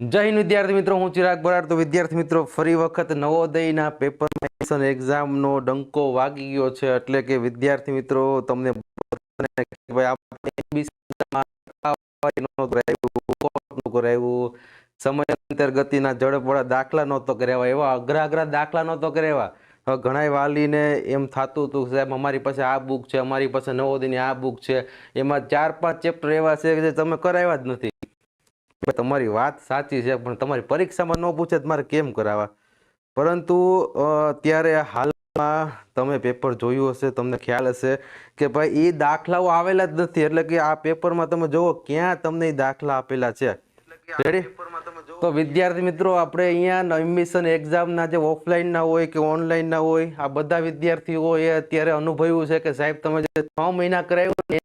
જય હિન્દ વિદ્યાર્થી મિત્રો, હું ચિરાગ બરાડ તો વિદ્યાર્થી મિત્રો, ફરી વખત નવોદયના પેપર એક્ઝામનો ડંકો વાગી ગયો છે. એટલે કે વિદ્યાર્થી મિત્રો, તમને સમય સમયાંતર ગતિના ઝડપવાળા દાખલા નહોતો કરાવ્યા. એવા અઘરા અઘરા દાખલા નહોતો કરાવ્યા. હવે ઘણા વાલીને એમ થતું હતું સાહેબ, અમારી પાસે આ બુક છે, અમારી પાસે નવોદયની આ બુક છે. એમાં ચાર પાંચ ચેપ્ટર એવા છે કે જે તમે કરાવ્યા જ નથી. તમારી વાત સાચી છે, પણ તમારી પરીક્ષામાં ન પૂછે મારે કેમ કરાવવા? પરંતુ અત્યારે હાલમાં તમે પેપર જોયું હશે, તમને ખ્યાલ હશે કે ભાઈ એ દાખલાઓ આવેલા જ નથી. એટલે કે આ પેપરમાં તમે જુઓ ક્યાં તમને એ દાખલા આપેલા છે. તો વિદ્યાર્થી મિત્રો, આપણે અહીંયા એડમિશન એક્ઝામના જે ઓફલાઈનના હોય કે ઓનલાઈનના હોય, આ બધા વિદ્યાર્થીઓ એ અત્યારે અનુભવ્યું છે કે સાહેબ, તમે જે છ મહિના કરાવ્યું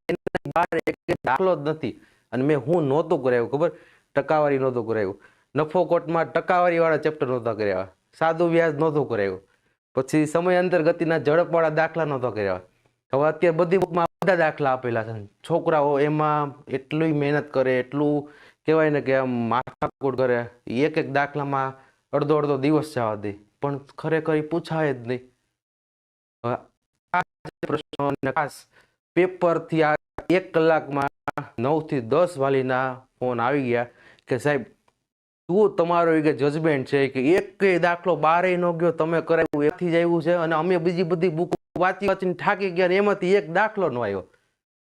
દાખલો જ નથી. અને મેં હું નહોતું કરાવ્યું, ખબર? ટકાવારી નહોતું કરાયું. નફો કોટમાં ટકાવારીવાળા ચેપ્ટર નહોતા કર્યા. સાદું વ્યાજ નહોતું કરાવ્યું પછી સમયાંતર ગતિના ઝડપવાળા દાખલા નહોતા કર્યા. હવે અત્યારે બધી બુકમાં બધા દાખલા આપેલા છે. છોકરાઓ એમાં એટલી મહેનત કરે, એટલું કહેવાય ને કે આમ માથાકૂટ કરે. એક એક દાખલામાં અડધો અડધો દિવસ જવા દે. પણ ખરેખર પૂછાય જ નહીં. પ્રશ્નો ખાસ પેપરથી આ એક કલાકમાં નવથી દસ વાલીના ફોન આવી ગયા. કે સાહેબ શું તમારો એ જજમેન્ટ છે કે એક દાખલો બારે ન ગયો, તમે કરાવ્યું, એથી જ આવ્યું છે અને અમે બીજી બધી બુક વાંચી વાંચીને થાકી ગયા એમાંથી એક દાખલો ન આવ્યો.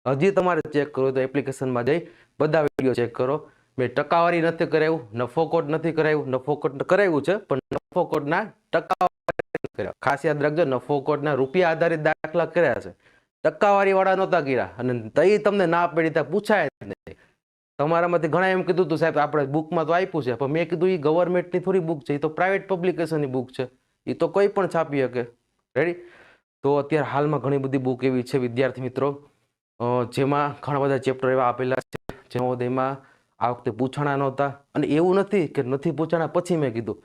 હજી તમારે ચેક કરવું તો એપ્લિકેશનમાં જઈ, બધા વીડિયો ચેક કરો. મેં ટકાવારી નથી કરાવ્યું, નફો કોટ નથી કરાવ્યું, નફો કોટ કરાવ્યું છે, પણ નફો કોટના ટકાવારી કર્યા. ખાસ યાદ રાખજો, નફો કોટના રૂપિયા આધારિત દાખલા કર્યા છે. ટકાવારી વાળા નહોતા કર્યા અને તઈ તમને ના પડી ત્યાં પૂછાય નહીં. તમારામાંથી ઘણા એમ કીધું હતું સાહેબ, આપણે બુકમાં તો આપ્યું છે, પણ મેં કીધું એ ગવર્મેન્ટની થોડી બુક છે એ તો પ્રાઇવેટ પબ્લિકેશનની બુક છે એ તો કોઈ પણ છાપી શકે. રેડી તો અત્યારે હાલમાં ઘણી બધી બુક એવી છે, વિદ્યાર્થી મિત્રો જેમાં ઘણા બધા ચેપ્ટર એવા આપેલા છે, જેમાં આ વખતે પૂછાણા નહોતા, અને એવું નથી કે નથી પૂછાણા, પછી મેં કીધું.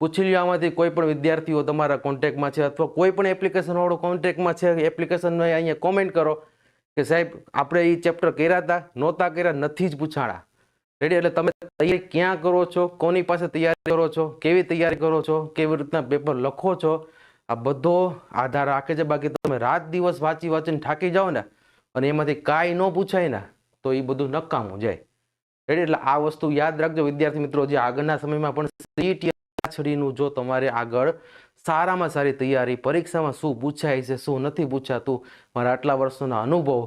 પૂછી લ્યો આમાંથી કોઈ પણ વિદ્યાર્થીઓ તમારા કોન્ટેક્ટમાં છે, અથવા કોઈ પણ એપ્લિકેશન વાળો કોન્ટેક્ટમાં છે એપ્લિકેશનને અહીંયા કોમેન્ટ કરો કે સાહેબ, આપણે એ ચેપ્ટર કર્યા હતા નહોતા કર્યા, નથી જ પૂછાણા. રેડી એટલે તમે તૈયારી ક્યાં કરો છો? કોની પાસે તૈયારી કરો છો? કેવી તૈયારી કરો છો? કેવી રીતના પેપર લખો છો? આ બધો આધાર રાખે છે. બાકી તમે રાત દિવસ વાંચી વાંચીને થાકી જાઓ ને, અને એમાંથી કાંઈ ન પૂછાય ને, તો એ બધું નકામું જાય. રેડી એટલે આ વસ્તુ યાદ રાખજો. વિદ્યાર્થી મિત્રો, જે આગળના સમયમાં પણ સીટી છડીનું જો તમારે આગળ સારામાં સારી તૈયારી, પરીક્ષામાં શું પૂછાય છે, શું નથી પૂછાતું, મારા આટલા વર્ષોના અનુભવ,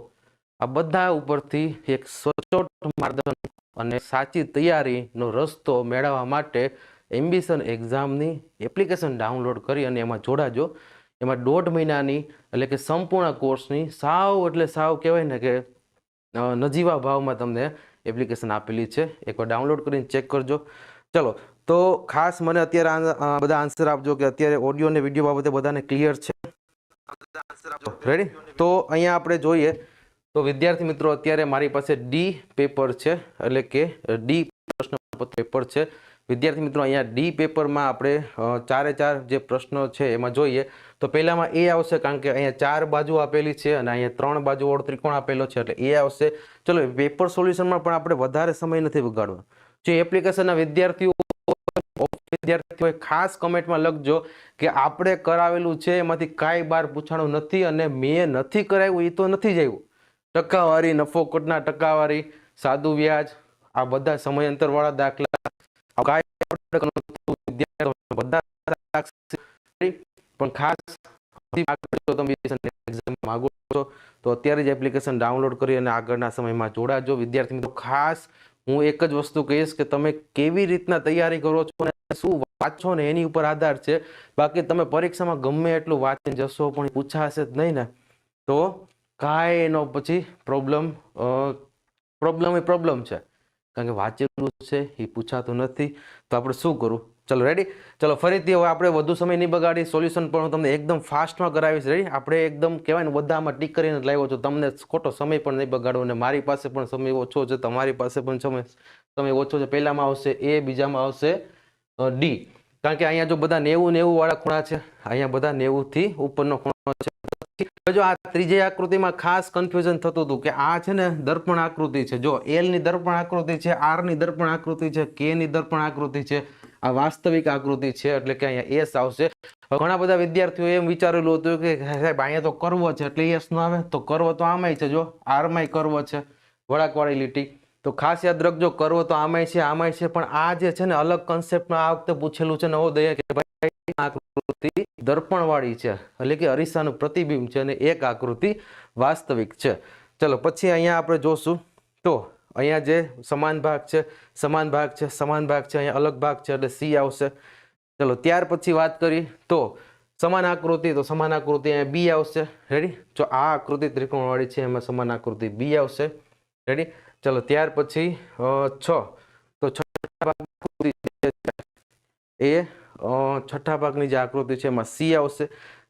આ બધા ઉપરથી એક સચોટ માર્ગદર્શન અને સાચી તૈયારીનો રસ્તો મેળવવા માટે એમ્બિશન એક્ઝામની એપ્લિકેશન ડાઉનલોડ કરી અને એમાં જોડાજો. એમાં દોઢ મહિનાની એટલે કે સંપૂર્ણ કોર્સની સાવ એટલે સાવ કહેવાય ને કે નજીવા ભાવમાં તમને એપ્લિકેશન આપેલી છે. એકવાર ડાઉનલોડ કરીને ચેક કરજો. ચલો તો ખાસ મને અત્યારે બધા આન્સર આપજો કે અત્યારે ઓડિયો અને વીડિયો બાબતે બધાને ક્લિયર છે. રેડી તો અહીંયા આપણે જોઈએ. તો વિદ્યાર્થી મિત્રો, અત્યારે મારી પાસે ડી પેપર છે. એટલે કે ડી પ્રશ્નપત્ર પેપર છે. વિદ્યાર્થી મિત્રો, અહીંયા ડી પેપરમાં આપણે ચારે ચાર જે પ્રશ્નો છે એમાં જોઈએ. તો પહેલામાં એ આવશે કારણ કે અહીંયા ચાર બાજુ આપેલી છે અને અહીંયા ત્રણ બાજુ વાળો ત્રિકોણ આપેલો છે. એટલે એ આવશે. ચલો પેપર સોલ્યુશનમાં પણ આપણે વધારે સમય નથી બગાડવાનો. જે એપ્લિકેશનના વિદ્યાર્થીઓ વિદ્યાર્થીઓએ ખાસ કમેન્ટમાં લખજો કે આપણે કરાવેલું છે, એમાંથી કાંઈ બાર પૂછાણું નથી અને મેં નથી કરાવ્યું એ તો નથી જ ટકાવારી, નફો કોટના ટકાવારી, સાદું વ્યાજ, આ બધા સમયાંતરવાળા દાખલા. પણ ખાસ માંગો છો, તો અત્યારે જ એપ્લિકેશન ડાઉનલોડ કરી અને આગળના સમયમાં જોડાજો. વિદ્યાર્થી મિત્રો, ખાસ હું એક જ વસ્તુ કહીશ કે તમે કેવી રીતના તૈયારી કરો છો અને શું વાંચો ને એની ઉપર આધાર છે. બાકી તમે પરીક્ષામાં ગમે એટલું વાંચીને જશો પણ પૂછાશે જ નહીં ને. તો કાંઈ એનો પછી પ્રોબ્લેમ પ્રોબ્લેમ એ પ્રોબ્લેમ છે. કારણ કે વાંચેલું છે, એ પૂછાતું નથી. તો આપણે શું કરવું ચલો રેડી ચલો, ફરીથી હવે આપણે વધુ સમય નહીં બગાડી સોલ્યુશન પણ હું તમને એકદમ ફાસ્ટમાં કરાવીશ. રેડી આપણે એકદમ કહેવાય ને, બધામાં ટીક કરીને લાવ્યો છું. તમને ખોટો સમય પણ નહીં બગાડવો અને મારી પાસે પણ સમય ઓછો છે, તમારી પાસે પણ સમય સમય ઓછો છે. પહેલામાં આવશે, એ બીજામાં આવશે. ડી કારણ કે અહીંયા જો બધા નેવું નેવું વાળા ખૂણા છે, અહીંયા બધા નેવુંથી ઉપરનો ખૂણો છે. જો આ ત્રીજી આકૃતિમાં ખાસ કન્ફ્યુઝન થતું હતું કે આ છે ને દર્પણ આકૃતિ છે. જો એલની દર્પણ આકૃતિ છે આરની દર્પણ આકૃતિ છે કે ની દર્પણ આકૃતિ છે, આ વાસ્તવિક આકૃતિ છે એટલે કે અહીંયા એસ આવશે. ઘણા બધા વિદ્યાર્થીઓ એમ વિચારેલું હતું કે સાહેબ અહીંયા તો કરવો છે, એટલે એસ નો આવે તો કરવો તો આમાંય છે જો આરમાંય કરવો છે. વળાકવાળી લીટી. તો ખાસ યાદ રાખજો, કરવો તો આમાંય છે આમાંય છે, પણ આ જે છે ને અલગ કન્સેપ્ટમાં આ વખતે પૂછેલું છે નવોદય કે ભાઈ આકૃતિ દર્પણવાળી છે, એટલે કે અરીસાનું પ્રતિબિંબ છે અને એક આકૃતિ વાસ્તવિક છે. ચલો, પછી અહીંયા આપણે જોશું. તો અહીંયા જે સમાન ભાગ છે, સમાન ભાગ છે, સમાન ભાગ છે, અહીંયા અલગ ભાગ છે, એટલે સી આવશે. ચલો, ત્યાર પછી વાત કરી તો સમાન આકૃતિ, તો સમાન આકૃતિ અહીંયા બી આવશે. રેડી જો આ આકૃતિ ત્રિકોણવાળી છે, એમાં સમાન આકૃતિ બી આવશે. રેડી ચલો ત્યાર પછી છ. તો છઠ્ઠા ભાગ એ છઠ્ઠા ભાગની જે આકૃતિ છે એમાં સી આવશે.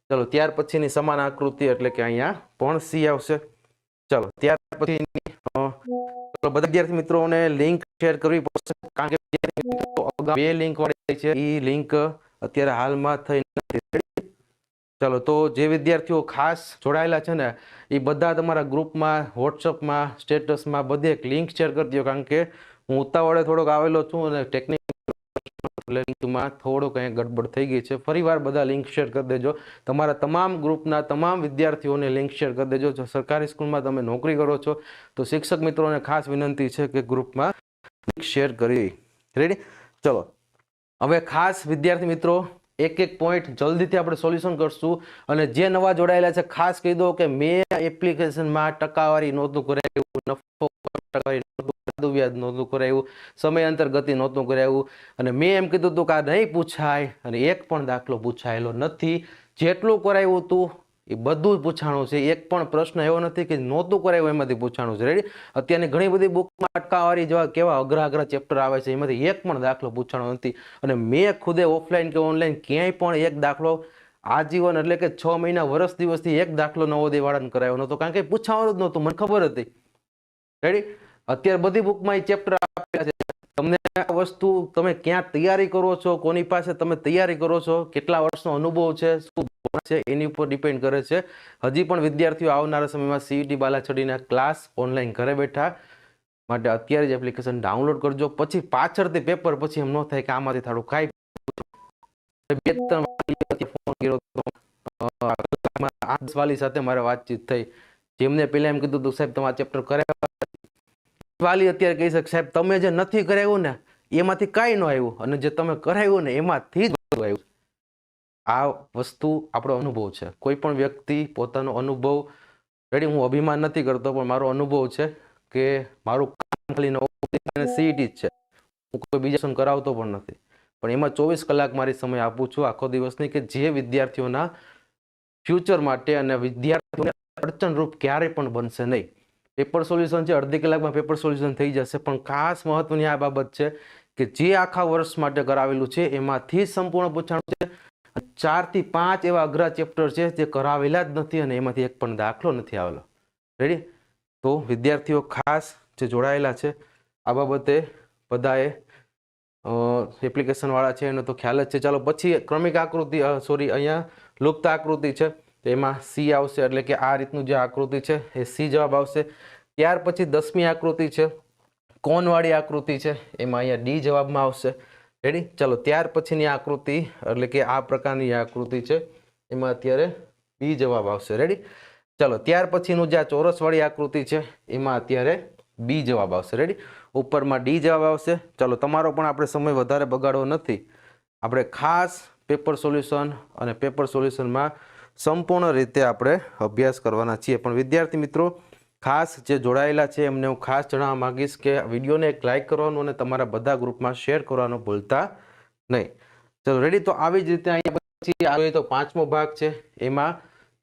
ચલો ત્યાર પછીની સમાન આકૃતિ એટલે કે અહીંયા પણ સી આવશે. ચલો ત્યાર પછી તો બધા વિદ્યાર્થી મિત્રોને શેર કરવી પડશે. કારણ કે બે એ લિંક અત્યારે હાલમાં થઈ ચલો, તો જે વિદ્યાર્થીઓ ખાસ જોડાયેલા છે ને, એ બધા તમારા ગ્રુપમાં, વોટ્સઅપમાં, સ્ટેટસમાં બધે એક લિંક શેર કરી દો, કારણ કે હું ઉતાવળે થોડોક આવેલો છું અને ટેકનિકમાં થોડો કંઈ ગડબડ થઈ ગઈ છે. ફરીવાર બધા લિંક શેર કરી દેજો. તમારા તમામ ગ્રુપના તમામ વિદ્યાર્થીઓને લિંક શેર કરી દેજો. જો સરકારી સ્કૂલમાં તમે નોકરી કરો છો, તો શિક્ષક મિત્રોને ખાસ વિનંતી છે કે ગ્રુપમાં શેર કરી. રેડી ચલો. હવે ખાસ વિદ્યાર્થી મિત્રો એક એક પોઈન્ટ જલ્દીથી આપણે સોલ્યુશન કરશું. અને જે નવા જોડાયેલા છે, ખાસ કહી દો કે મેં એપ્લિકેશનમાં ટકાવારી નહોતું કરાવ્યું, નફો ટકાવારી નહોતું વ્યાજ નહોતું કરાવ્યું, સમયાંતર ગતિ નહોતું કરાવ્યું. અને મેં એમ કીધું હતું કે આ નહીં પૂછાય, અને એક પણ દાખલો પૂછાયેલો નથી. જેટલું કરાવ્યું હતું એ બધું જ પૂછાણું છે. એક પણ પ્રશ્ન એવો નથી કે નહોતું કરાયું એમાંથી પૂછાણું છે. રેડી અત્યારની ઘણી બધી બુકમાં અટકાવારી જેવા કેવા અઘરા અઘરા ચેપ્ટર આવે છે, એમાંથી એક પણ દાખલો પૂછાણો નથી. અને મેં ખુદે ઓફલાઈન કે ઓનલાઈન ક્યાંય પણ એક દાખલો આજીવન એટલે કે છ મહિના વર્ષ દિવસથી એક દાખલો નવોદય વાળાને કરાયો નહોતો. કારણ કે પૂછાવાનું જ નહોતું. મને ખબર હતી. રેડી અત્યારે બધી બુકમાં એ ચેપ્ટર આપેલા છે. તમને આ વસ્તુ તમે ક્યાં તૈયારી કરો છો? કોની પાસે તમે તૈયારી કરો છો? કેટલા વર્ષનો અનુભવ છે? શું છે. એની ઉપર ડિપેન્ડ કરે છે. હજી પણ વિદ્યાર્થીઓ આવનારા સમયમાં સીઈટી બાલાછડીના ક્લાસ ઓનલાઈન ઘરે બેઠા માટે અત્યારે જ એપ્લિકેશન ડાઉનલોડ કરજો. પછી પાછળથી પેપર પછી એમ ન થાય કે આમાંથી થોડું કાંઈ બે ત્રણ વાલી સાથે મારે વાતચીત થઈ. જેમને પેલા એમ કીધું હતું સાહેબ, તમે આ ચેપ્ટર કરાવ્યા વાલી અત્યારે કહી શકે સાહેબ, તમે જે નથી કરાવ્યું ને, એમાંથી કાંઈ ન આવ્યું. અને જે તમે કરાવ્યું ને, એમાંથી જ આવ્યું. આ વસ્તુ આપણો અનુભવ છે. કોઈ પણ વ્યક્તિ પોતાનો અનુભવ, રેડી, હું અભિમાન નથી કરતો, પણ મારો અનુભવ છે કે મારું કામ ખાલી સીઈટી જ છે. હું કોઈ બીજા સન કરાવતો પણ નથી. પણ એમાં ચોવીસ કલાક મારી સમય આપું છું આખો દિવસની કે જે વિદ્યાર્થીઓના ફ્યુચર માટે અને વિદ્યાર્થીઓને અડચણરૂપ ક્યારેય પણ બનશે નહીં. પેપર સોલ્યુશન છે, અડધી કલાકમાં પેપર સોલ્યુશન થઈ જશે, પણ ખાસ મહત્વની આ બાબત છે કે જે આખા વર્ષ માટે કરાવેલું છે, એમાંથી સંપૂર્ણ પૂછાણું છે ચારથી પાંચ એવા અઘરા ચેપ્ટર છે જે કરાવેલા જ નથી અને એમાંથી એક પણ દાખલો નથી આવેલો. રેડી તો વિદ્યાર્થીઓ ખાસ જે જોડાયેલા છે, આ બાબતે બધાએ એપ્લિકેશનવાળા છે, એનો તો ખ્યાલ જ છે. ચાલો પછી ક્રમિક આકૃતિ સોરી અહીંયા લુપ્ત આકૃતિ છે. એમાં સી આવશે એટલે કે આ રીતનું જે આકૃતિ છે, એ સી જવાબ આવશે. ત્યાર પછી દસમી આકૃતિ છે, કોનવાળી આકૃતિ છે, એમાં અહીંયા ડી જવાબમાં આવશે. રેડી ચાલો, ત્યાર પછીની આકૃતિ, એટલે કે આ પ્રકારની આકૃતિ છે, એમાં અત્યારે બી જવાબ આવશે. રેડી ચાલો, ત્યાર પછીનું જે આ ચોરસવાળી આકૃતિ છે, એમાં અત્યારે બી જવાબ આવશે. રેડી ઉપરમાં ડી જવાબ આવશે. ચાલો, તમારો પણ આપણે સમય વધારે બગાડવો નથી. આપણે ખાસ પેપર સોલ્યુશન અને પેપર સોલ્યુશનમાં સંપૂર્ણ રીતે આપણે અભ્યાસ કરવાના છીએ. પણ વિદ્યાર્થી મિત્રો ખાસ જે જોડાયેલા છે, એમને હું ખાસ જણાવવા માંગીશ કે વિડીયોને એક લાઇક કરવાનું અને તમારા બધા ગ્રુપમાં શેર કરવાનું ભૂલતા નહીં. ચલો રેડી તો આવી જ રીતે અહીંયા પછી આવે તો પાંચમો ભાગ છે. એમાં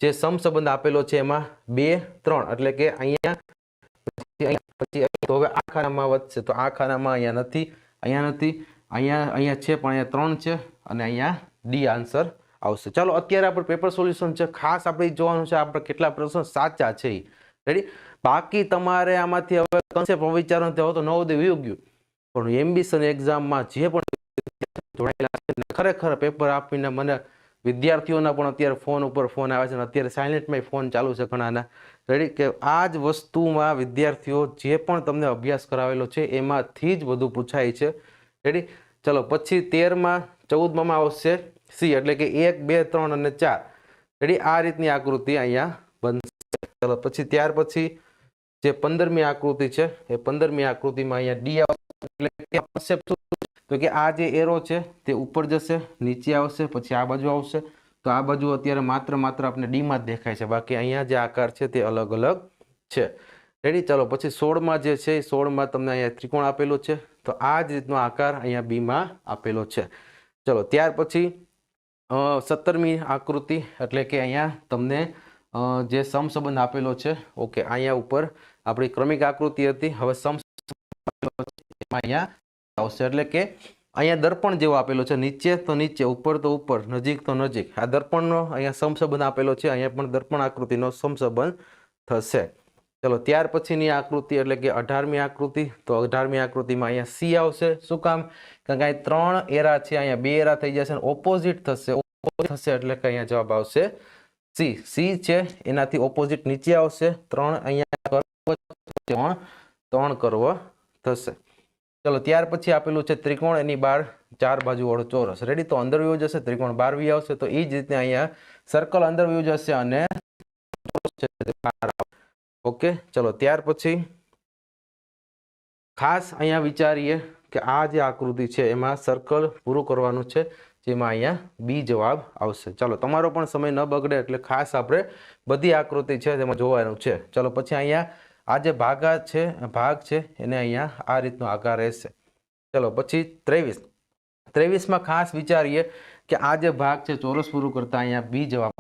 જે સમસંબંધ આપેલો છે, એમાં બે, ત્રણ, એટલે કે અહીંયા પછી. તો હવે આ ખાનામાં વધશે. તો આ ખાનામાં અહીંયા નથી અહીંયા નથી, અહીંયા અહીંયા છે, પણ અહીંયા ત્રણ છે અને અહીંયા ડી આન્સર આવશે. ચાલો, અત્યારે આપણે પેપર સોલ્યુશન છે, ખાસ આપણે જોવાનું છે, આપણે કેટલા પ્રશ્નો સાચા છે રેડી બાકી તમારે આમાંથી હવે કન્સેપ્ટ વિચારો હોય તો નવોદય વયું ગયું. પણ એમ્બિશન એક્ઝામમાં જે પણ જોડાયેલા છે ખરેખર પેપર આપીને મને વિદ્યાર્થીઓના પણ અત્યારે ફોન ઉપર ફોન આવે છે અને અત્યારે સાયલેન્ટમાં ફોન ચાલુ છે ઘણાના. રેડી કે આ જ વસ્તુમાં વિદ્યાર્થીઓ જે પણ તમને અભ્યાસ કરાવેલો છે, એમાંથી જ બધું પૂછાય છે. રેડી ચલો, પછી તેરમાં ચૌદમાં આવશે સી, એટલે કે એક, બે, ત્રણ અને ચાર. રેડી આ રીતની આકૃતિ અહીંયા બનશે. ચલો, પછી ત્યાર પછી જે પંદરમી આકૃતિ છે, એ પંદરમી આકૃતિમાં અહીંયા ડી આવશે? તો કે આ જે એરો છે, તે ઉપર જશે, નીચે આવશે, પછી આ બાજુ આવશે. તો આ બાજુ અત્યારે માત્ર માત્ર આપણે ડીમાં જ દેખાય છે. બાકી અહીંયા જે આકાર છે, તે અલગ અલગ છે. રેડી ચાલો, પછી સોળમાં જે છે, એ સોળમાં તમને અહીંયા ત્રિકોણ આપેલો છે. તો આ જ રીતનો આકાર અહીંયા બીમાં આપેલો છે. ચલો, ત્યાર પછી સત્તરમી આકૃતિ, એટલે કે અહીંયા તમને જે સમસંબંધ આપેલો છે, ઓકે, અહીંયા ઉપર આપણી ક્રમિક આકૃતિ હતી. હવે સમ અહીંયા આવશે. એટલે કે અહીંયા દર્પણ જેવો આપેલો છે. નીચે તો નીચે, ઉપર તો ઉપર, નજીક તો નજીક. આ દર્પણનો અહીંયા સમસંબંધ આપેલો છે. અહીંયા પણ દર્પણ આકૃતિનો સમસંબંધ થશે. ચલો, ત્યાર પછીની આકૃતિ એટલે કે અઢારમી આકૃતિ. તો અઢારમી આકૃતિમાં અહીંયા સી આવશે. શું કામ? કારણ કે અહીંયા ત્રણ એરા છે. અહીંયા બે એરા થઈ જશે ઓપોઝિટ થશે. થશે એટલે કે અહીંયા જવાબ આવશે સી. સી છે. એનાથી ઓપોઝિટ નીચે આવશે. ત્રણ અહીંયા ત્રણ કર્વ થશે. ચલો, ત્યાર પછી આપેલું છે ત્રિકોણ, એની બાર ચાર બાજુ વાળો ચોરસ. રેડી તો અંદર વ્યૂ જશે, ત્રિકોણ બાર વી આવશે. તો એ જ રીતે અહીંયા સર્કલ અંદર વ્યૂ જશે અને. ઓકે, ચલો, ત્યાર પછી ખાસ અહીંયા વિચારીએ કે આ જે આકૃતિ છે, એમાં સર્કલ પૂરું કરવાનું છે, જેમાં અહીંયા બી જવાબ આવશે. ચાલો, તમારો પણ સમય ન બગડે એટલે ખાસ આપણે બધી આકૃતિ છે, તેમાં જોવાનું છે. ચલો, પછી અહીંયા આ જે ભાગા છે, ભાગ છે, એને અહીંયા આ રીતનો આકાર રહેશે. ચલો, પછી ત્રેવીસ. ત્રેવીસમાં ખાસ વિચારીએ કે આ જે ભાગ છે, ચોરસ પૂરું કરતાં અહીંયા બી જવાબ.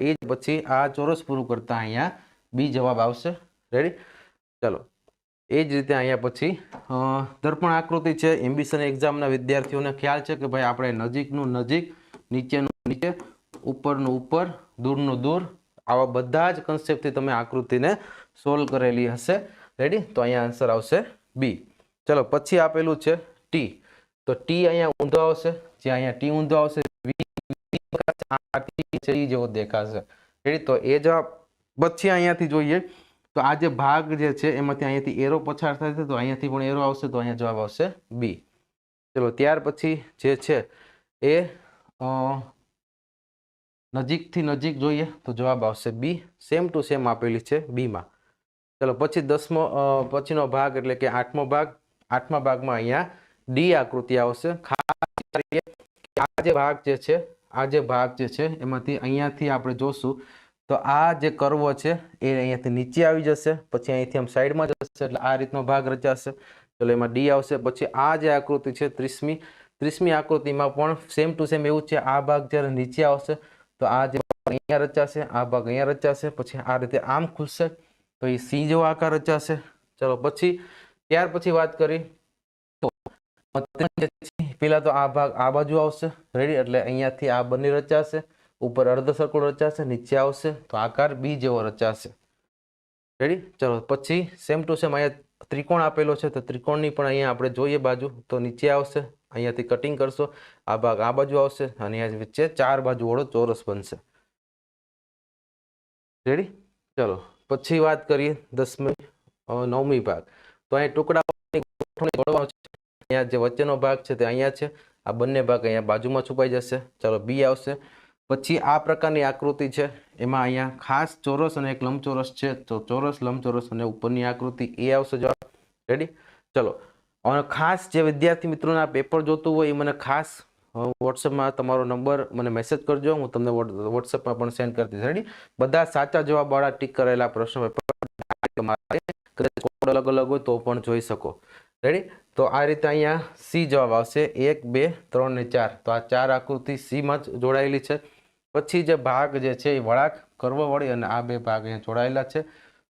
એ જ પછી આ ચોરસ પૂરું કરતાં અહીંયા બી જવાબ આવશે. રેડી ચલો. એ જ રીતે અહીંયા પછી દર્પણ આકૃતિ છે એમ્બિશન એક્ઝામના વિદ્યાર્થીઓને ખ્યાલ છે કે ભાઈ આપણે નજીકનું નજીક, નીચેનું નીચે, ઉપરનું ઉપર, દૂરનું દૂર, આવા બધા જ કન્સેપ્ટથી તમે આકૃતિને સોલ્વ કરેલી હશે. રેડી તો અહીંયા આન્સર આવશે બી ચલો, પછી આપેલું છે ટી તો ટી અહીંયા ઊંધો આવશે. જે અહીંયા ટી ઊંધો આવશે વી જેવો દેખાશે. રેડી તો એ જવાબ પછી અહીંયાથી જોઈએ. તો આ જે ભાગ જે છે, એમાંથી અહીંયાથી એરો પછાડ થાય છે, તો અહીંયાથી પણ એરો આવશે, તો અહીંયા જવાબ આવશે બી ચલો, ત્યાર પછી જે છે, એ નજીકથી નજીક જોઈએ, તો જવાબ આવશે બી સેમ ટુ સેમ આપેલી છે બીમાં ચલો, પછી દસમો પછીનો ભાગ એટલે કે આઠમો ભાગ. આઠમા ભાગમાં અહીંયા ડી આકૃતિ આવશે. આ જે ભાગ જે છે, આ જે ભાગ જે છે, એમાંથી અહીંયાથી આપણે જોશું. તો આ જે કર્વ છે, એ અહીંયાથી નીચે આવી જશે. પછી અહીંથી આમ સાઈડમાં જશે, એટલે આ રીતનો ભાગ રચાશે. ચલો, એમાં ડી આવશે. પછી આ જે આકૃતિ છે, ત્રીસમી ત્રીસમી આકૃતિમાં પણ સેમ ટુ સેમ એવું છે. આ ભાગ જ્યારે નીચે આવશે, તો આ જે અહીંયા રચાશે, આ ભાગ અહીંયા રચાશે. પછી આ રીતે આમ ખુલશે. તો એ સિંહ જેવો આકાર રચાશે. ચલો, પછી ત્યાર પછી વાત કરી. તો પેલા તો આ ભાગ આ બાજુ આવશે. રેડી એટલે અહીંયાથી આ બંને રચાશે. ઉપર અર્ધ સર્કુલ રચાશે, નીચે આવશે. તો આકાર બી જેવો રચાશે. રેડી ચલો, પછી સેમ ટુ સેમ અહીંયા ત્રિકોણ આપેલો છે. તો ત્રિકોણની પણ અહીંયા આપણે જોઈએ બાજુ. તો નીચે આવશે. અહીંયાથી કટિંગ કરશો. આ ભાગ આ બાજુ આવશે. અને અહીંયા વચ્ચે ચાર બાજુ વાળો ચોરસ બનશે. રેડી ચલો. પછી વાત કરીએ દસમી નવમી ભાગ. તો અહીં ટુકડાઓની ગોઠવણી અહીંયા જે વચ્ચેનો ભાગ છે તે અહીંયા છે. આ બંને ભાગ અહીંયા બાજુમાં છુપાઈ જશે. ચાલો બી આવશે. પછી આ પ્રકારની આકૃતિ છે. એમાં અહીંયા ખાસ ચોરસ અને એક લંબચોરસ છે. તો ચોરસ, લંબચોરસ અને ઉપરની આકૃતિ એ આવશે જવાબ. રેડી ચલો. અને ખાસ જે વિદ્યાર્થી મિત્રોના પેપર જોતું હોય એ મને ખાસ વોટ્સએપમાં તમારો નંબર મને મેસેજ કરજો, હું તમને વોટ્સએપમાં પણ સેન્ડ કરી દઈશ. રેડી બધા સાચા જવાબવાળા ટીક કરેલા પ્રશ્ન કદાચ કોડ અલગ અલગ હોય તો પણ જોઈ શકો. રેડી તો આ રીતે અહીંયા સી જવાબ આવશે. એક, બે, ત્રણ ને ચાર. તો આ ચાર આકૃતિ સીમાં જ જોડાયેલી છે. પછી જે ભાગ જે છે એ વળાંક વળી અને આ બે ભાગ અહીંયા જોડાયેલા છે.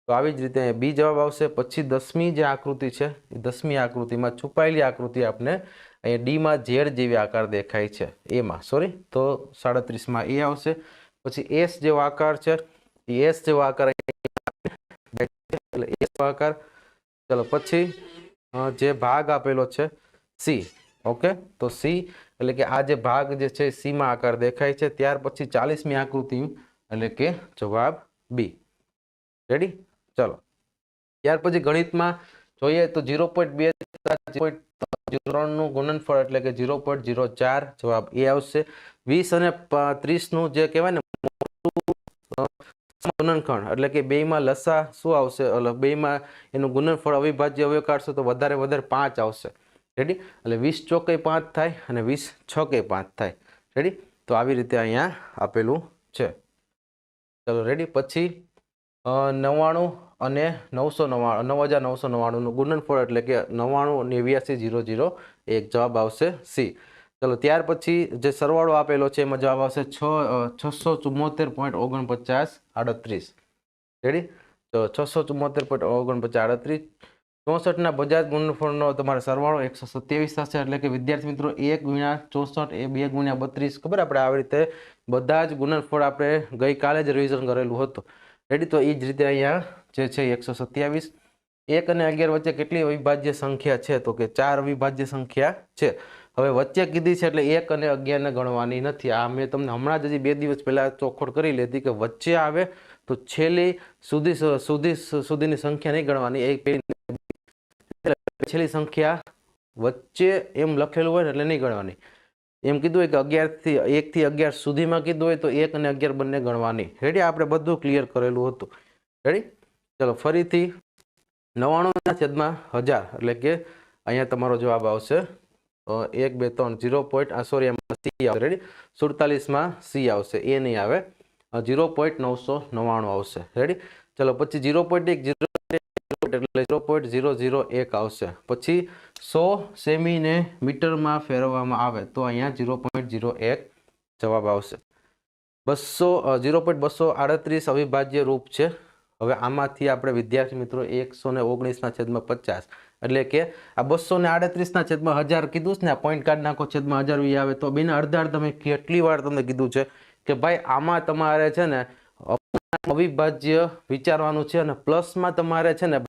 તો આવી જ રીતે બી જવાબ આવશે. પછી દસમી જે આકૃતિ છે, એ દસમી આકૃતિમાં છુપાયેલી આકૃતિ આપણે અહીંયા ડીમાં ઝેડ જેવી આકાર દેખાય છે, એમાં. સોરી તો સાડત્રીસમાં એ આવશે. પછી એસ જેવો આકાર છે. એસ જેવો આકાર એસ આકાર. ચલો, પછી જે ભાગ આપેલો છે, સી. ઓકે? તો સી, એટલે કે આ જે ભાગ જે છે સીમાં આકાર દેખાય છે. ત્યાર પછી ચાલીસમી આકૃતિ, એટલે કે જવાબ બી. રેડી ચલો. ત્યાર પછી ગણિતમાં જોઈએ તો ઝીરો પોઈન્ટ બે ત્રણનું ગુણનફળ એટલે કે ઝીરો પોઈન્ટ ઝીરો ચાર જવાબ એ આવશે. વીસ અને ત્રીસનું જે કહેવાય ને ગુણનખંડ એટલે કે બેમાં લસા શું આવશે? બેમાં એનું ગુણનફળ અવિભાજ્ય અવયવ કાઢશો તો વધારે વધારે પાંચ આવશે. રેડી એટલે વીસ ચોકે પાંચ થાય અને વીસ છકે પાંચ થાય. રેડી તો આવી રીતે અહીંયા આપેલું છે. ચલો રેડી પછી નવ્વાણું અને નવસો નવ્વાણું નવ હજાર નવસો નવ્વાણુંનું ગુણનફળ એટલે કે નવ્વાણું નેવ્યાસી જીરો જીરો એક જવાબ આવશે સી. ચલો, ત્યાર પછી જે સરવાળો આપેલો છે એમાં જવાબ આવશે છ છસો ચુમ્મોતેર પોઈન્ટ ઓગણપચાસ આડત્રીસ. રેડી તો છસો ચુમ્મોતેર પોઈન્ટ ઓગણપચાસ આડત્રીસ. ચોસઠના બજાજ ગુણનફળનો તમારે સરવાળો એકસો સત્યાવીસ થશે એટલે કે વિદ્યાર્થી મિત્રો એક ગુણ્યા ચોસઠ એ બે ગુણ્યા બત્રીસ. ખબર આપણે આવી રીતે બધા જ ગુણનફળ આપણે ગઈકાલે જ રિવિઝન કરેલું હતું. રેડી તો એ જ રીતે અહીંયા જે છે એકસો સત્યાવીસ. એક અને અગિયાર વચ્ચે કેટલી અવિભાજ્ય સંખ્યા છે? તો કે ચાર અવિભાજ્ય સંખ્યા છે. હવે વચ્ચે કીધી છે એટલે એક અને અગિયારને ગણવાની નથી. આ મેં તમને હમણાં જ હજી બે દિવસ પહેલાં ચોખોડ કરી લીધી કે વચ્ચે આવે તો છેલ્લી સુધી સુધી સુધીની સંખ્યા નહીં ગણવાની. એ છેલ્લી સંખ્યા વચ્ચે એમ લખેલું હોય ને એટલે નહીં ગણવાની. એમ કીધું હોય કે અગિયારથી એકથી અગિયાર સુધીમાં કીધું હોય તો એક અને અગિયાર બંને ગણવાની. રેડી આપણે બધું ક્લિયર કરેલું હતું. રેડી ચલો, ફરીથી નવ્વાણુંના છેદમાં હજાર એટલે કે અહીંયા તમારો જવાબ આવશે. એક, બે, ત્રણ, ઝીરો પોઈન્ટ સોરી એમાં સી આવશે. રેડી સુડતાલીસમાં સી આવશે. એ નહીં આવે. ઝીરો પોઈન્ટ નવસો નવ્વાણું આવશે. રેડી ચલો, પછી ઝીરો પોઈન્ટ એક, ઝીરો એટલે ઝીરો પોઈન્ટ ઝીરો ઝીરો એક આવશે. પછી સો સેમીને મીટરમાં ફેરવવામાં આવે તો અહીંયા ઝીરો પોઈન્ટ ઝીરો એક જવાબ આવશે. બસો ઝીરો પોઈન્ટ બસો આડત્રીસ અવિભાજ્ય રૂપ છે. હવે આમાંથી આપણે વિદ્યાર્થી મિત્રો એકસો ને ઓગણીસના છેદમાં પચાસ. એટલે કે આ બસો ને આડત્રીસના છેદમાં હજાર કીધું છે ને, આ પોઈન્ટ કાર્ડ નાખો, છેદમાં હજાર વી આવે તો બેના અડધા તમે કેટલી વાર તમને કીધું છે કે ભાઈ આમાં તમારે છે ને અવિભાજ્ય વિચારવાનું છે અને પ્લસમાં તમારે છે ને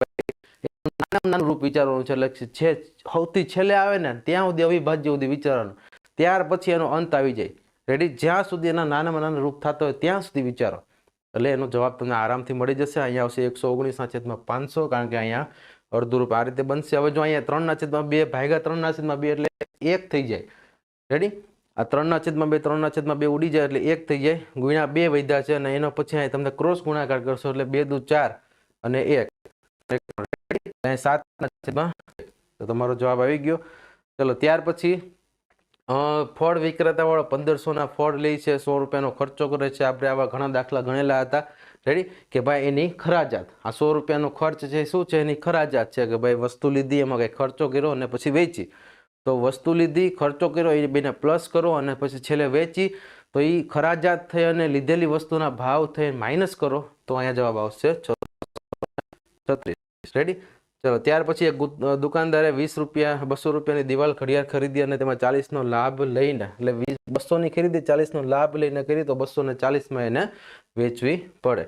નાનામાં નાનું રૂપ વિચારવાનું છે. એટલે છે, સૌથી છેલ્લે આવે ને, ત્યાં સુધી અવિભાજ્ય સુધી વિચારવાનું. ત્યાર પછી એનો અંત આવી જાય. રેડી જ્યાં સુધી એના નાનામાં નાના રૂપ થતો હોય, ત્યાં સુધી વિચારો. એટલે એનો જવાબ તમને આરામથી મળી જશે. અહીંયા આવશે એકસો ઓગણીસના છેદમાં પાંચસો, કારણ કે અહીંયા અડધું આ રીતે બનશે. હવે જો અહીંયા ત્રણના છેદમાં બે ભાગ્યા ત્રણના છેદમાં બે એટલે એક થઈ જાય. રેડી આ ત્રણના છેદમાં બે ત્રણના છેદમાં બે ઉડી જાય એટલે એક થઈ જાય. ગુણ્યા બે વૈધા છે અને એનો પછી અહીં તમને ક્રોસ ગુણાકાર કરશો એટલે બે દુ ચાર અને એક. સાતના છેદમાં તો તમારો જવાબ આવી ગયો. ચલો, ત્યાર પછી ફળ વિક્રેતાવાળો પંદરસોના ફળ લે છે, સો રૂપિયાનો ખર્ચો કરે છે. આપણે આવા ઘણા દાખલા ગણેલા હતા. રેડી કે ભાઈ એની ખરાજાત. આ સો રૂપિયાનો ખર્ચ છે, શું છે? એની ખરાજાત છે કે ભાઈ વસ્તુ લીધી, એમાં કંઈ ખર્ચો કર્યો અને પછી વેચી. તો વસ્તુ લીધી, ખર્ચો કર્યો, એ બેને પ્લસ કરો અને પછી છેલ્લે વેચી. તો એ ખરાજાત થઈ અને લીધેલી વસ્તુના ભાવ થઈ માઇનસ કરો. તો અહીંયા જવાબ આવશે છત્રીસ. રેડી ચલો, ત્યાર પછી એક દુકાનદારે વીસ રૂપિયા, બસો રૂપિયાની દિવાલ ઘડિયાળ ખરીદી અને તેમાં ચાલીસનો લાભ લઈને, એટલે વીસ બસોની ખરીદી, ચાલીસનો લાભ લઈને કરી તો બસો ને ચાલીસમાં એને વેચવી પડે.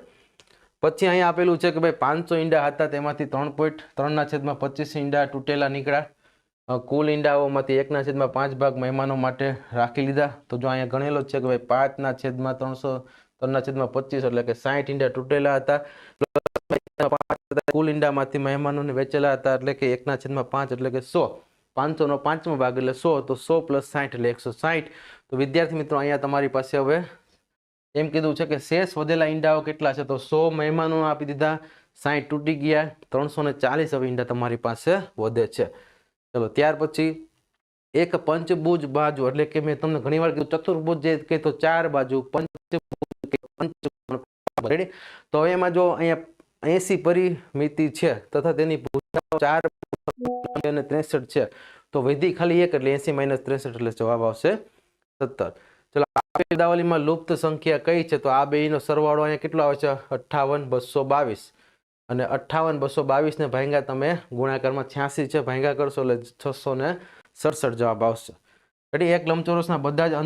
પછી અહીંયા આપેલું છે કે ભાઈ, પાંચસો ઈંડા હતા, તેમાંથી ત્રણ પોઈન્ટ, ત્રણના છેદમાં પચીસ ઈંડા તૂટેલા નીકળ્યા. કુલ ઈંડાઓમાંથી એકના છેદમાં પાંચ ભાગ મહેમાનો માટે રાખી લીધા. તો જો અહીંયા ગણેલો છે કે ભાઈ, પાંચના છેદમાં ત્રણસો, ત્રણના છેદમાં પચીસ, એટલે કે સાઠ ઈંડા તૂટેલા હતા. કુલ ઈંડામાંથી મહેમાનોને વેચેલા હતા એટલે કે એકના છેદમાં પાંચ એટલે કે સો. પાંચસોનો પાંચમો ભાગ એટલે સો, તો સો પ્લસ સાઠ એટલે એકસો સાઠ તો વિદ્યાર્થી મિત્રો, અહીંયા તમારી પાસે હવે એમ કીધું છે કે શેષ વધેલા ઈંડાઓ કેટલા છે? તો સો મહેમાનો આપી દીધા સાઠ તૂટી ગયા ત્રણસો ને ચાલીસ હવે ઈંડા તમારી પાસે વધે છે. ચલો, ત્યાર પછી એક પંચભુજ બાજુ, એટલે કે મેં તમને ઘણી વાર કીધું, ચતુર્ભુજ જે કહે તો ચાર બાજુ, પંચભુજ પંચ તો એમાં જો અહીંયા એસી પરિમિતિ છે તથા તેની ચાર અને ત્રેસઠ છે. તો વૈધી ખાલી એક એટલે એસી માઇનસ ત્રેસઠ એટલે જવાબ આવશે સત્તર. ચલો, આપેલ લુપ્ત સંખ્યા કઈ છે? તો આ બેયનો સરવાળો અહીંયા કેટલો આવે છે? અઠ્ઠાવન બસો બાવીસ. અને અઠ્ઠાવન બસો બાવીસને ભાંગા તમે ગુણાકારમાં છ્યાસી છે ભાંગા કરશો એટલે છસો ને સડસઠ જવાબ આવશે. એટલે એક લંબચોરસના બધા જ એ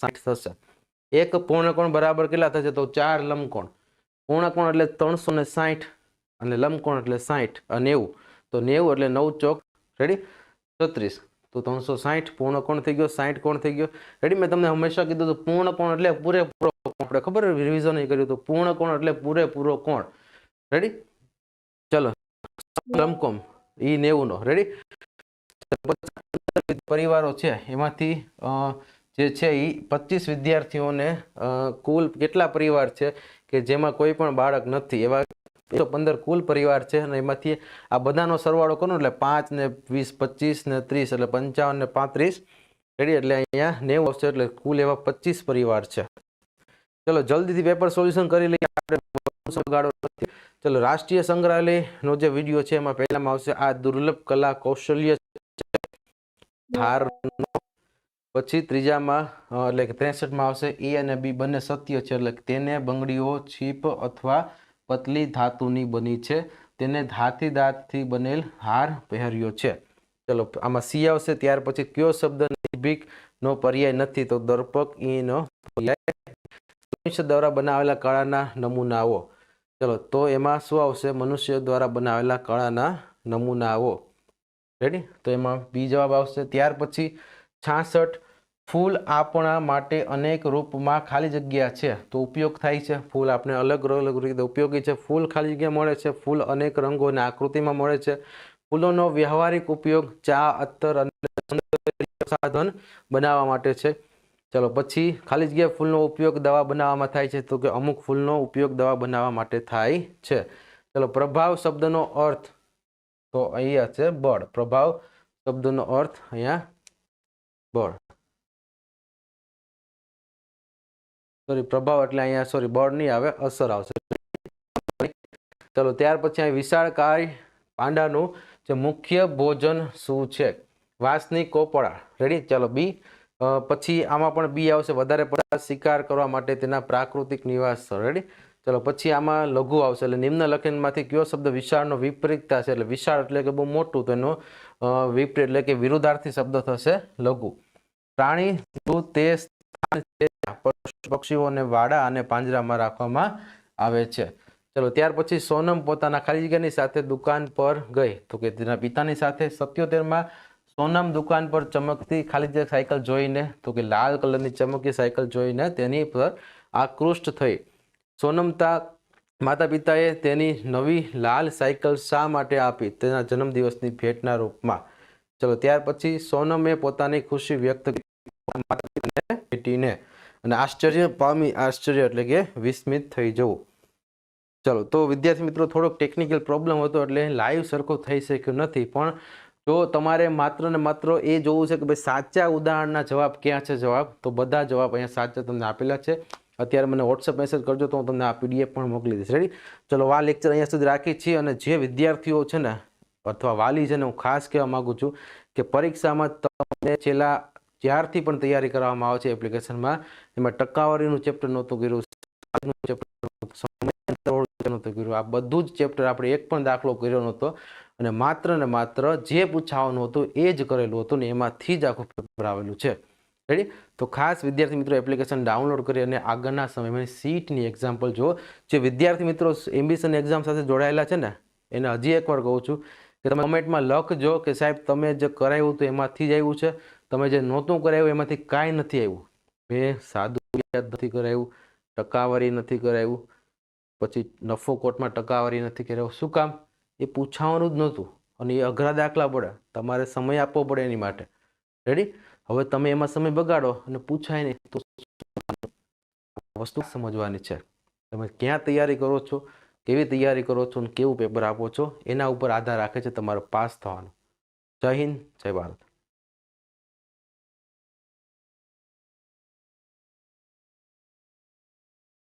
360 થશે. એક પૂર્ણકોણ બરાબર કેટલા થશે? તો ચાર લંબકોણ. પૂર્ણકોણ એટલે ત્રણસો ને સાઠ અને લંબકોણ એટલે અને નેવું. તો નેવું એટલે નવ ચોક. રેડી છત્રીસ. તો ત્રણસો સાઠ પૂર્ણ કોણ થઈ ગયો સાઠ કોણ થઈ ગયો? રેડી મેં તમને હંમેશા કીધું હતું, પૂર્ણકોણ એટલે પૂરેપૂરો આપણે ખબર રિવિઝન કર્યું હતું પૂર્ણ કોણ એટલે પૂરેપૂરો કોણ. રેડી ચલો. લંબકોમ ઈ નેવું નો રેડી પરિવારો છે, એમાંથી જે છે એ પચીસ વિદ્યાર્થીઓને કુલ કેટલા પરિવાર છે કે જેમાં કોઈ પણ બાળક નથી? એવા એકસો પંદર કુલ પરિવાર છે અને એમાંથી આ બધાનો સરવાળો કરો એટલે પાંચ ને વીસ પચીસ ને ત્રીસ એટલે પંચાવન ને પાંત્રીસ. રેડી? એટલે અહીંયા નેવું આવશે એટલે કુલ એવા પચીસ પરિવાર છે. ચલો, જલ્દીથી પેપર સોલ્યુશન કરી લઈએ. આપણે. ચલો, રાષ્ટ્રીય સંગ્રહાલયનો જે વીડિયો છે એમાં પહેલામાં આવશે આ દુર્લભ કલા કૌશલ્ય ધારનો પછી ત્રીજામાં એટલે કે ત્રેસઠમાં આવશે એ અને બી બંને સત્ય છે, એટલે તેને બંગડીઓ, છીપ અથવા પતલી ધાતુની બની છે. તેને ધાતી દાંતથી બનેલ હાર પહેર્યો છે. ચલો, આમાં સી આવશે, ત્યાર પછી કયો શબ્દ નિર્ભીકનો પર્યાય નથી, તો દર્પક, ઈનો મનુષ્ય દ્વારા બનાવેલા કળાના નમૂનાઓ. ચલો, તો એમાં શું આવશે? મનુષ્ય દ્વારા બનાવેલા કળાના નમૂનાઓ. રેડી તો એમાં બી જવાબ આવશે. ત્યાર પછી છાસઠ ફૂલ આપણા માટે અનેક રૂપમાં ખાલી જગ્યા છે. તો ઉપયોગ થાય છે. ફૂલ આપણે અલગ અલગ રીતે ઉપયોગી છે. ફૂલ ખાલી જગ્યા મળે છે. ફૂલ અનેક રંગો અને આકૃતિમાં મળે છે. ફૂલોનો વ્યવહારિક ઉપયોગ ચા અત્તર અને સાધન બનાવવા માટે છે. ચલો, પછી ખાલી જગ્યા ફૂલનો ઉપયોગ દવા બનાવવામાં થાય છે. તો કે અમુક ફૂલનો ઉપયોગ દવા બનાવવા માટે થાય છે. ચલો, પ્રભાવ શબ્દનો અર્થ તો અહીંયા છે બળ. પ્રભાવ શબ્દનો અર્થ અહીંયા બળ. સોરી પ્રભાવ એટલે અહીંયા સોરી બળ નહીં આવે, અસર આવશે. ચલો, ત્યાર પછી અહીં વિશાળકાય પાંડાનું જે મુખ્ય ભોજન શું છે? વાંસની કોપળા. રેડી ચાલો બી પછી આમાં પણ બી આવશે. વધારે પડતા શિકાર કરવા માટે તેના પ્રાકૃતિક નિવાસ સ્થળ. રેડી ચલો, પછી આમાં લઘુ આવશે એટલે નિમ્ન લખનમાંથી કયો શબ્દ વિશાળનો વિપરીતતા છે એટલે વિશાળ એટલે કે બહુ મોટું, તો એનો વિપરીત એટલે કે વિરુદ્ધાર્થી શબ્દ થશે લઘુ. પ્રાણી તે પક્ષીઓને વાડા અને પાંજરામાં રાખવામાં આવે છે. ચલો, ત્યાર પછી સોનમ પોતાના ખાલી જગ્યાની સાથે દુકાન પર ગઈ. તો કે તેના પિતાની સાથે સત્યોતેરમાં સોનમ દુકાન પર ચમકતી ખાલી જગ્યા સાયકલ જોઈને, તો કે લાલ કલરની ચમકતી સાયકલ જોઈને તેની પર આકૃષ્ટ થઈ. સોનમતા માતા પિતાએ તેની નવી લાલ સાયકલ શા માટે આપી? તેના જન્મદિવસની ભેટના રૂપમાં. ચલો, ત્યાર પછી સોનમે પોતાની ખુશી વ્યક્ત ભેટીને અને આશ્ચર્ય, પામી આશ્ચર્ય એટલે કે વિસ્મિત થઈ જવું. ચલો, તો વિદ્યાર્થી મિત્રો, થોડોક ટેકનિકલ પ્રોબ્લેમ હતો એટલે લાઈવ સરખો થઈ શક્યો નથી, પણ જો તમારે માત્ર ને માત્ર એ જોવું છે કે ભાઈ સાચા ઉદાહરણના જવાબ ક્યાં છે જવાબ? તો બધા જવાબ અહીંયા સાચા તમને આપેલા છે. અત્યારે મને વોટ્સઅપ મેસેજ કરજો તો હું તમને આ પીડીએફ પણ મોકલી દઈશ. રેડી ચલો આ લેક્ચર અહીંયા સુધી રાખી છીએ અને જે વિદ્યાર્થીઓ છે ને, અથવા વાલી છે ને હું ખાસ કહેવા માગું છું કે પરીક્ષામાં તમને છેલ્લા જ્યારથી પણ તૈયારી કરવામાં આવે છે એપ્લિકેશનમાં, એમાં ટકાવારીનું ચેપ્ટર નહોતું કર્યું ચેપ્ટર નહોતું કર્યું આ બધું જ ચેપ્ટર આપણે એક પણ દાખલો કર્યો નહોતો અને માત્ર ને માત્ર જે પૂછાવાનું હતું એ જ કરેલું હતું ને એમાંથી જ આખું પેપર આવેલું છે. રેડી તો ખાસ વિદ્યાર્થી મિત્રો એપ્લિકેશન ડાઉનલોડ કરી અને આગળના સમયમાં સીટની એક્ઝામ્પલ જો જે વિદ્યાર્થી મિત્રો એમ્બિશન એક્ઝામ સાથે જોડાયેલા છે ને, એને હજી એકવાર કહું છું કે તમે કમેન્ટમાં લખજો કે સાહેબ તમે જે કરાવ્યું હતું એમાંથી જ આવ્યું છે. તમે જે નહોતું કરાવ્યું એમાંથી કાંઈ નથી આવ્યું. મેં સાદું યાદ નથી કરાવ્યું ટકાવારી નથી કરાવ્યું પછી નફો કોટમાં ટકાવારી નથી કરાવ્યું શું કામ? એ પૂછાવાનું જ નહોતું અને એ અઘરા દાખલા પડે. તમારે સમય આપવો પડે એની માટે. રેડી હવે તમે એમાં સમય બગાડો અને પૂછાય નહીં તો વસ્તુ સમજવાની છે. તમે ક્યાં તૈયારી કરો છો, કેવી તૈયારી કરો છો અને કેવું પેપર આપો છો, એના ઉપર આધાર રાખે છે તમારો પાસ થવાનો. જય હિન્દ, જય ભારત.